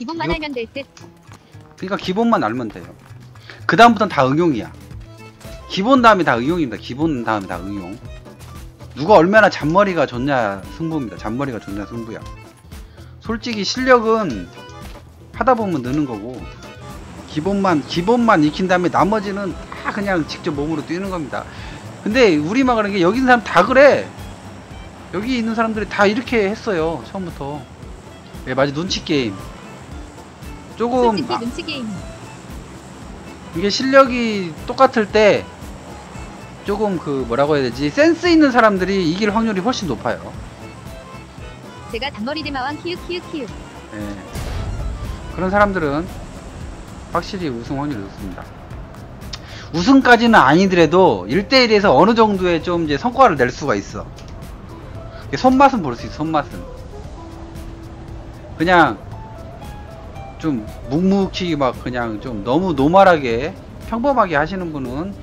기본만 이거- 알면 될 듯. 그러니까 기본만 알면 돼요. 그 다음부터는 다 응용이야. 기본 다음에 다 응용입니다. 기본 다음에 다 응용. 누가 얼마나 잔머리가 좋냐 승부입니다. 잔머리가 좋냐 승부야. 솔직히 실력은 하다 보면 느는 거고 기본만 기본만 익힌 다음에 나머지는 다 그냥 직접 몸으로 뛰는 겁니다. 근데 우리만 그런 게 여기 있는 사람 다 그래. 여기 있는 사람들이 다 이렇게 했어요 처음부터. 예 맞아 눈치 게임. 조금 솔직히 아, 눈치 게임. 이게 실력이 똑같을 때 조금 그 뭐라고 해야 되지 센스 있는 사람들이 이길 확률이 훨씬 높아요. 제가 단머리 대마왕 키읔 키읔 키읔. 예. 그런 사람들은 확실히 우승 확률이 높습니다. 우승까지는 아니더라도 1대1에서 어느 정도의 좀 이제 성과를 낼 수가 있어. 손맛은 볼 수 있어, 손맛은. 그냥 좀 묵묵히 막 그냥 좀 너무 노멀하게 평범하게 하시는 분은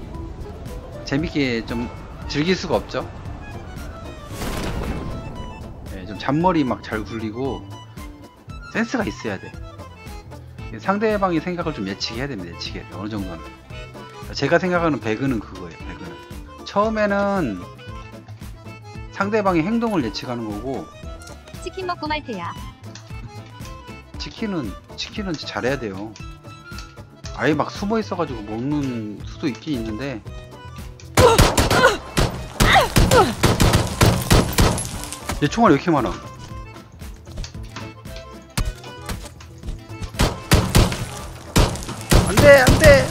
재밌게 좀 즐길 수가 없죠. 예, 좀 잔머리 막 잘 굴리고 센스가 있어야 돼. 상대방의 생각을 좀 예측해야 됩니다. 예측해야 돼. 어느 정도는. 제가 생각하는 배그는 그거예요. 배그는. 처음에는 상대방의 행동을 예측하는 거고 치킨 먹고 말 테야. 치킨은 치킨은 잘해야 돼요. 아예 막 숨어 있어가지고 먹는 수도 있긴 있는데. 얘 총알 왜 이렇게 많아? 안돼 안돼.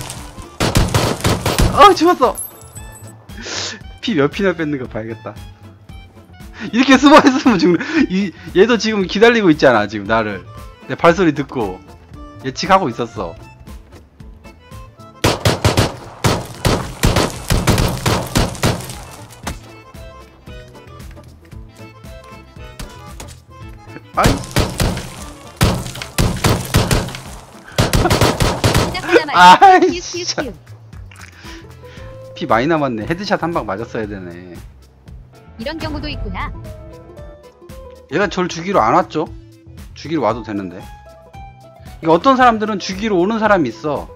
아 죽었어. 피 몇 피나 뺐는가 봐야겠다. 이렇게 숨어 있으면 죽는. 이 얘도 지금 기다리고 있잖아 지금 나를. 내 발소리 듣고 예측하고 있었어. 아이 아이, 진짜. 피 많이 남았네. 헤드샷 한 방 맞았어야 되네. 이런 경우도 있구나. 얘가 절 죽이러 안 왔죠? 죽이러 와도 되는데. 이게 어떤 사람들은 죽이러 오는 사람이 있어.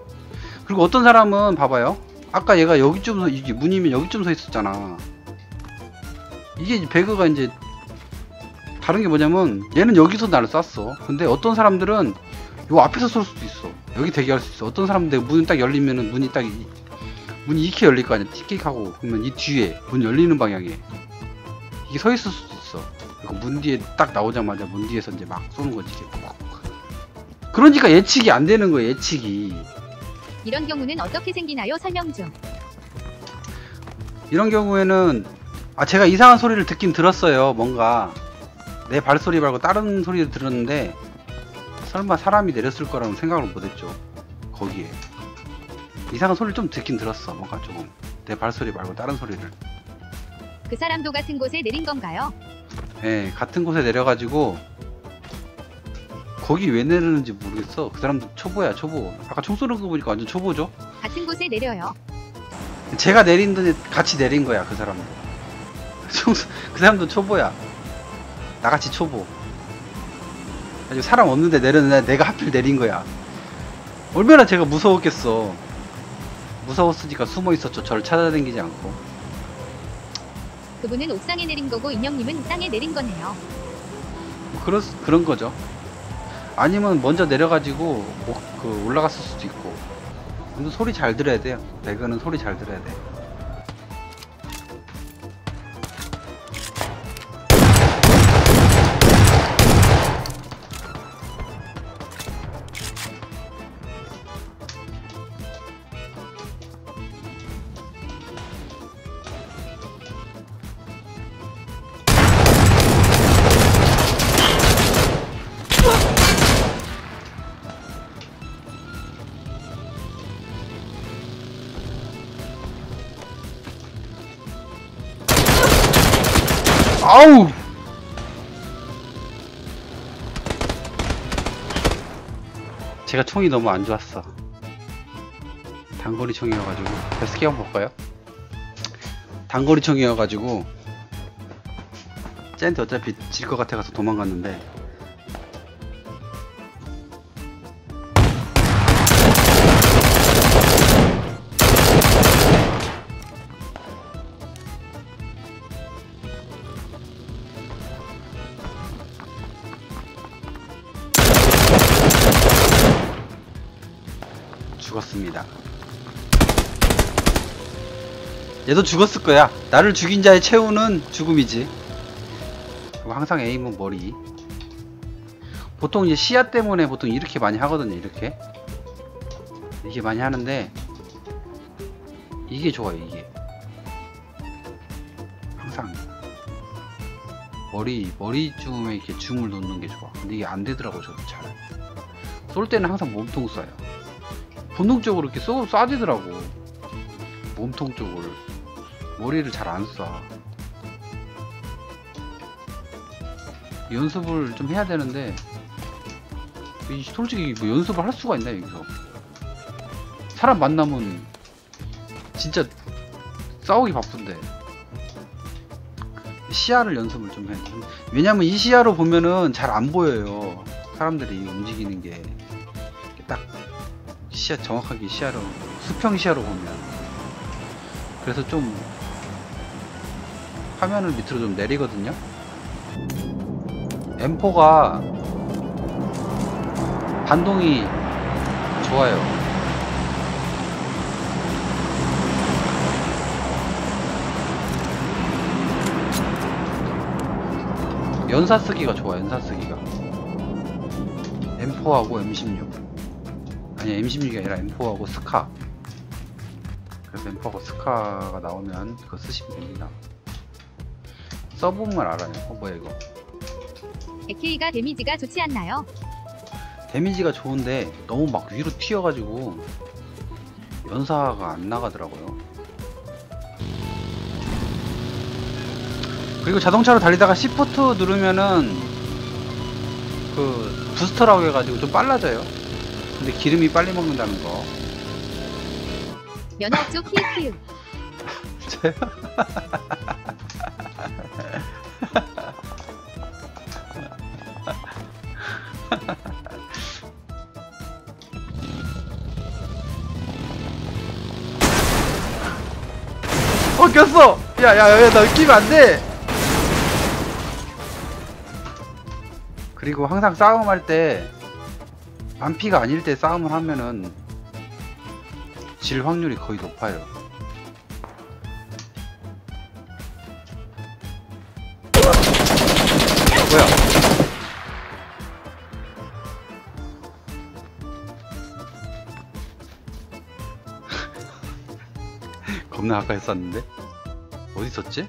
그리고 어떤 사람은 봐봐요. 아까 얘가 여기쯤 서 문이면 여기쯤 서 있었잖아. 이게 배그가 이제 다른 게 뭐냐면 얘는 여기서 나를 쐈어. 근데 어떤 사람들은 요 앞에서 쏠 수도 있어. 여기 대기할 수 있어. 어떤 사람들 문이 딱 열리면은 문이 딱 이- 문이 이렇게 열릴 거 아니야. 틱틱하고 그러면 이 뒤에 문 열리는 방향에 이게 서 있을 수도 있어. 그리고 문 뒤에 딱 나오자마자 문 뒤에서 이제 막 쏘는 거지. 이게. 그러니까 예측이 안 되는 거예요. 예측이. 이런 경우는 어떻게 생기나요? 설명 좀. 이런 경우에는 아 제가 이상한 소리를 듣긴 들었어요. 뭔가 내 발소리 말고 다른 소리를 들었는데 설마 사람이 내렸을 거라는 생각을 못했죠. 거기에 이상한 소리를 좀 듣긴 들었어. 뭔가 조금 내 발소리 말고 다른 소리를. 그 사람도 같은 곳에 내린 건가요? 예, 같은 곳에 내려가지고 거기 왜 내리는지 모르겠어. 그 사람도 초보야, 초보. 아까 총 쏘는 거 보니까 완전 초보죠. 같은 곳에 내려요. 제가 내린 듯이 같이 내린 거야, 그 사람도. 총 쏘- 그 사람도 초보야. 나같이 초보. 아주 사람 없는데 내렸는데 내가 하필 내린 거야. 얼마나 제가 무서웠겠어. 무서웠으니까 숨어 있었죠. 저를 찾아다니지 않고. 그분은 옥상에 내린 거고 인형님은 땅에 내린 거네요. 뭐 그런 그런 거죠. 아니면 먼저 내려가지고 오- 그 올라갔을 수도 있고. 근데 소리 잘 들어야 돼요. 배그는 소리 잘 들어야 돼. 아우! 제가 총이 너무 안 좋았어. 단거리 총이어가지고. 베스키 한번 볼까요? 단거리 총이어가지고. 쟤한테 어차피 질 것 같아가서 도망갔는데. 죽었습니다. 얘도 죽었을 거야. 나를 죽인 자의 최후는 죽음이지. 항상 에임은 머리. 보통 이제 시야 때문에 보통 이렇게 많이 하거든요. 이렇게. 이게 많이 하는데 이게 좋아요. 이게. 항상 머리 머리쯤에 이렇게 줌을 놓는 게 좋아. 근데 이게 안 되더라고 저도 잘. 쏠 때는 항상 몸통 쏴요. 본능적으로 이렇게 쏘, 쏴지더라고. 몸통 쪽을. 머리를 잘 안 쏴. 연습을 좀 해야 되는데, 이 솔직히 뭐 연습을 할 수가 있나, 여기서. 사람 만나면, 진짜 싸우기 바쁜데. 시야를 연습을 좀 해. 왜냐면 이 시야로 보면은 잘 안 보여요. 사람들이 움직이는 게. 딱 시야 정확하게 시야로 수평 시야로 보면. 그래서 좀 화면을 밑으로 좀 내리거든요. M4가 반동이 좋아요. 연사 쓰기가 좋아 연사 쓰기가. M4하고 M16 아니 M16이 아니라 M4하고 스카. 그래서 M4하고 스카가 나오면 그거 쓰시면 됩니다. 써보면 알아요. 어 뭐야 이거? AK가 데미지가 좋지 않나요? 데미지가 좋은데 너무 막 위로 튀어가지고 연사가 안 나가더라고요. 그리고 자동차로 달리다가 시프트 누르면은 그 부스터라고 해가지고 좀 빨라져요 근데 기름이 빨리 먹는다는 거. 면허 쪽 키읔키읔. 어 꼈어! 야야야 나 끼면 안돼! 그리고 항상 싸움할 때 반피가 아닐 때 싸움을 하면은 질 확률이 거의 높아요. 뭐야? 겁나 가까이 쐈는데? 어디 있었지?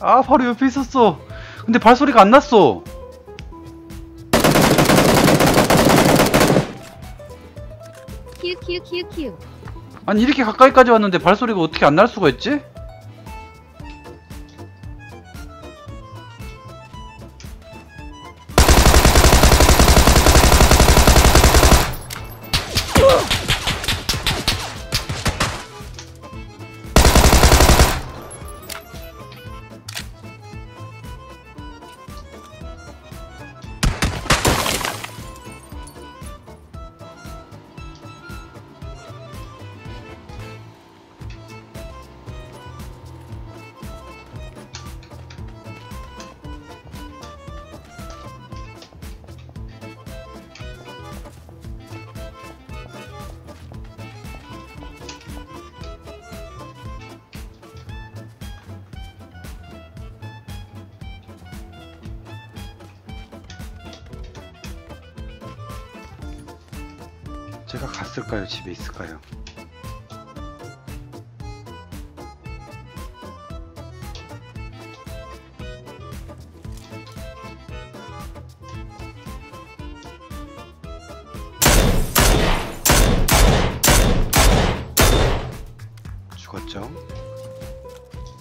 아 바로 옆에 있었어 근데 발소리가 안 났어 키읔키읔 키읔키읔. 아니 이렇게 가까이까지 왔는데 발소리가 어떻게 안 날 수가 있지? 제가 갔을까요? 집에 있을까요? 죽었죠?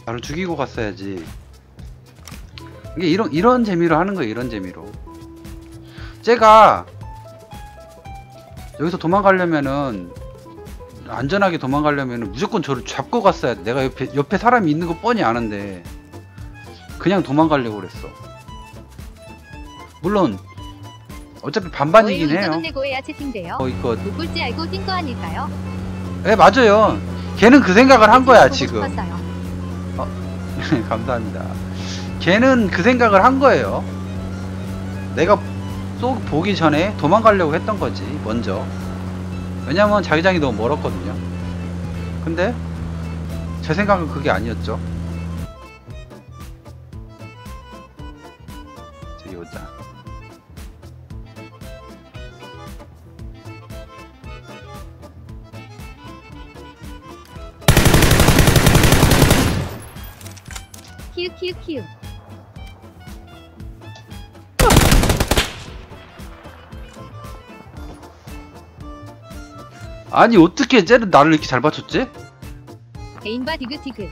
나를 죽이고 갔어야지. 이게 이런 이런 재미로 하는 거예요. 이런 재미로. 제가 여기서 도망가려면은 안전하게 도망가려면은 무조건 저를 잡고 갔어야 돼. 내가 옆에 옆에 사람이 있는 거 뻔히 아는데 그냥 도망가려고 그랬어. 물론 어차피 반반이긴 해요. 채팅돼요. 어 이거 못 볼지 알고 띵거 아닐까요? 예 맞아요 걔는 그 생각을 한 거야 지금 싶었어요. 감사합니다 걔는 그 생각을 한 거예요 내가 쏘 보기 전에 도망가려고 했던 거지 먼저. 왜냐면 자기장이 너무 멀었거든요. 근데 제 생각은 그게 아니었죠. 저기 오자. 키읔. 아니 어떻게 쟤는 나를 이렇게 잘 맞췄지? 개인바 디귿 디귿.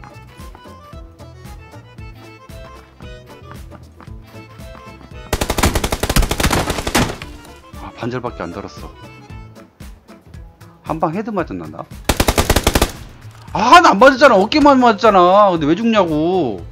아, 반절밖에 안 달았어. 한 방 헤드 맞았나 나? 아, 나 안 맞았잖아. 어깨만 맞았잖아. 근데 왜 죽냐고.